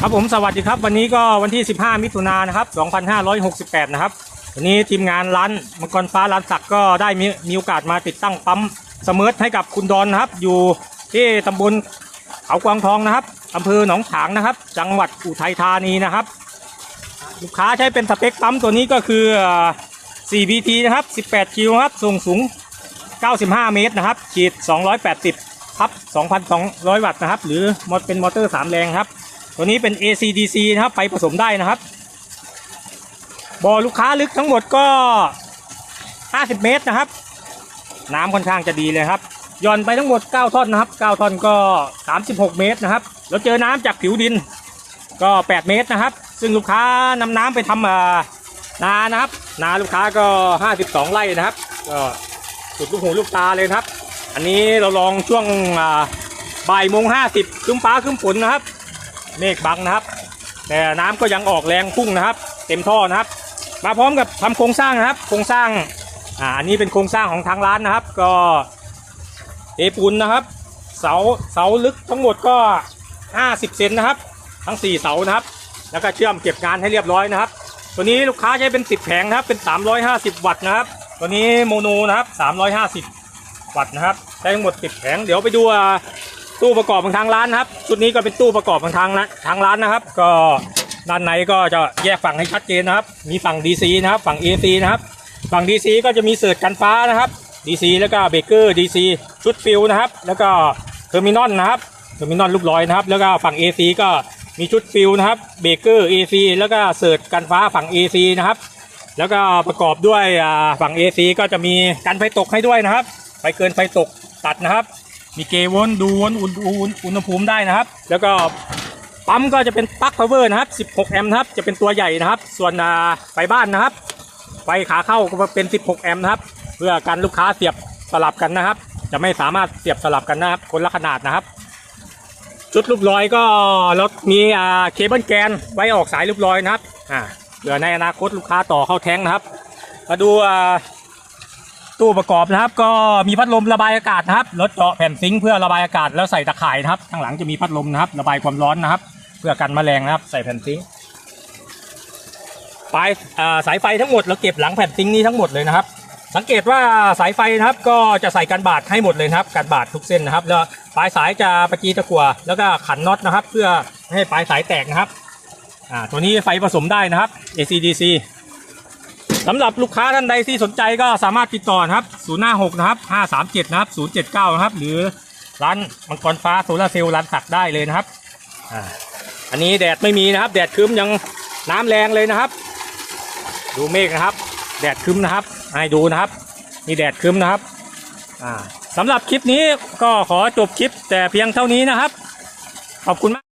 ครับผมสวัสดีครับ วันนี้ก็วันที่ 15 มิถุนายนนะครับ 2568 นะครับ วันนี้ทีมงานร้านมังกรฟ้าร้านสักก็ได้มีมีโอกาสมาติดตั้งปั๊มเสมอให้กับคุณดอนนะครับ อยู่ที่ตำบลเขากวางทองนะครับอำเภอหนองฉางนะครับ จังหวัดอุทัยธานีนะครับ ลูกค้าใช้เป็นสเปคปั๊มตัวนี้ก็คืออ่า 4BT นะครับ 18 คิวครับส่งสูง 95 เมตรนะครับ ขีด 280ทับ 2,200 วัตต์นะครับ หรือมอเป็นมอเตอร์ 3 แรงครับ ตัวนี้เป็น ACDC นะครับไปผสมได้นะครับบ่อลูกค้าลึกทั้งหมดก็ 50 เมตรนะครับ น้ำค่อนข้างจะดีเลยครับหย่อนไปทั้งหมด 9ท่อนนะครับ 9ท่อนก็ 36 เมตรนะครับเราเจอน้ำจากผิวดินก็ 8 เมตรนะครับ ซึ่งลูกค้านำน้ำไปทำนานะครับ นาลูกค้าก็ 52 ไร่นะครับก็สุดลูกหูลูกตาเลยครับ อันนี้เราลองช่วงบ่ายโมงห้าสิบครึ้มฟ้าครึ้มฝนนะครับ เมฆบังนะครับ แต่น้ำก็ยังออกแรงพุ่งนะครับ เต็มท่อนะครับ มาพร้อมกับทำโครงสร้างนะครับ โครงสร้างอ่าอันนี้เป็นโครงสร้างของทางร้านนะครับ ก็เทปูนนะครับ เสาเสาลึกทั้งหมดก็ 50 เซนนะครับ ทั้ง 4 เสานะครับ แล้วก็เชื่อมเก็บงานให้เรียบร้อยนะครับ ตัวนี้ลูกค้าใช้เป็น 10 แผงนะครับ เป็น 350 วัตต์นะครับ ตัวนี้โมโนนะครับ 350 วัตต์นะครับ ได้ทั้งหมด 10 แผง เดี๋ยวไปดู ตู้ประกอบของทางร้านนะครับชุดนี้ก็เป็นตู้ประกอบของทางร้านทางร้านนะครับ ก็ด้านในก็จะแยกฝั่งให้ชัดเจนนะครับ มีฝั่ง DC นะครับ ฝั่ง AC นะครับ ฝั่ง DC ก็จะมีเสิร์ตกันฟ้านะครับ DC แล้วก็เบเกอร์ DC ชุดฟิลนะครับ แล้วก็เทอร์มินอลนะครับเทอร์มินอลลูกลอยนะครับ แล้วก็ฝั่ง AC ก็มีชุดฟิลนะครับ เบเกอร์ AC แล้วก็เสิร์ตกันฟ้าฝั่ง AC นะครับ แล้วก็ประกอบด้วยฝั่ง AC ก็จะมีกันไฟตกให้ด้วยนะครับ ไฟเกินไฟตกตัดนะครับ มีเกวนดูวนอุณอุณหภูมิได้นะครับ แล้วก็ปั๊มก็จะเป็นปลั๊กพาวเวอร์นะครับ 16 แอมป์นะครับ จะเป็นตัวใหญ่นะครับ ส่วนไฟบ้านนะครับ ไฟขาเข้าก็เป็น 16 แอมป์นะครับ เพื่อการลูกค้าเสียบสลับกันนะครับ จะไม่สามารถเสียบสลับกันนะครับ คนละขนาดนะครับชุดลูกลอยก็รามีอ่าเคเบิลแกนไว้ออกสายลูกลอยนะครับ อ่าเผื่อในอนาคตลูกค้าต่อเข้าแท้งนะครับ มาดูอ่า ตู้ประกอบนะครับ ก็มีพัดลมระบายอากาศนะครับรถเจาะแผ่นซิงค์เพื่อระบายอากาศแล้วใส่ตะข่ายนะครับข้างหลังจะมีพัดลมนะครับ ระบายความร้อนนะครับ เพื่อกันแมลงนะครับ ใส่แผ่นซิงค์ปลายอ่าสายไฟทั้งหมดเราเก็บหลังแผ่นซิงค์นี้ทั้งหมดเลยนะครับ สังเกตว่าสายไฟนะครับก็จะใส่กันบาดให้หมดเลยนะครับกันบาดทุกเส้นนะครับ แล้วปลายสายจะประจีตะกัวแล้วก็ขันน็อตนะครับ เพื่อให้ปลายสายแตกนะครับอ่าตัวนี้ไฟผสมได้นะครับ ACDC สำหรับลูกค้าท่านใดที่สนใจก็สามารถติดต่อนะครับ 056 นะครับ 537 นะครับ 079 นะครับ หรือร้านมังกรฟ้าโซลาเซลล์ร้านสักได้เลยนะครับอ่าอันนี้แดดไม่มีนะครับ แดดครึ้มยังน้ำแรงเลยนะครับ ดูเมฆนะครับ แดดครึ้มนะครับให้ดูนะครับนี่แดดครึ้มนะครับอ่าสำหรับคลิปนี้ก็ขอจบคลิปแต่เพียงเท่านี้นะครับ ขอบคุณมาก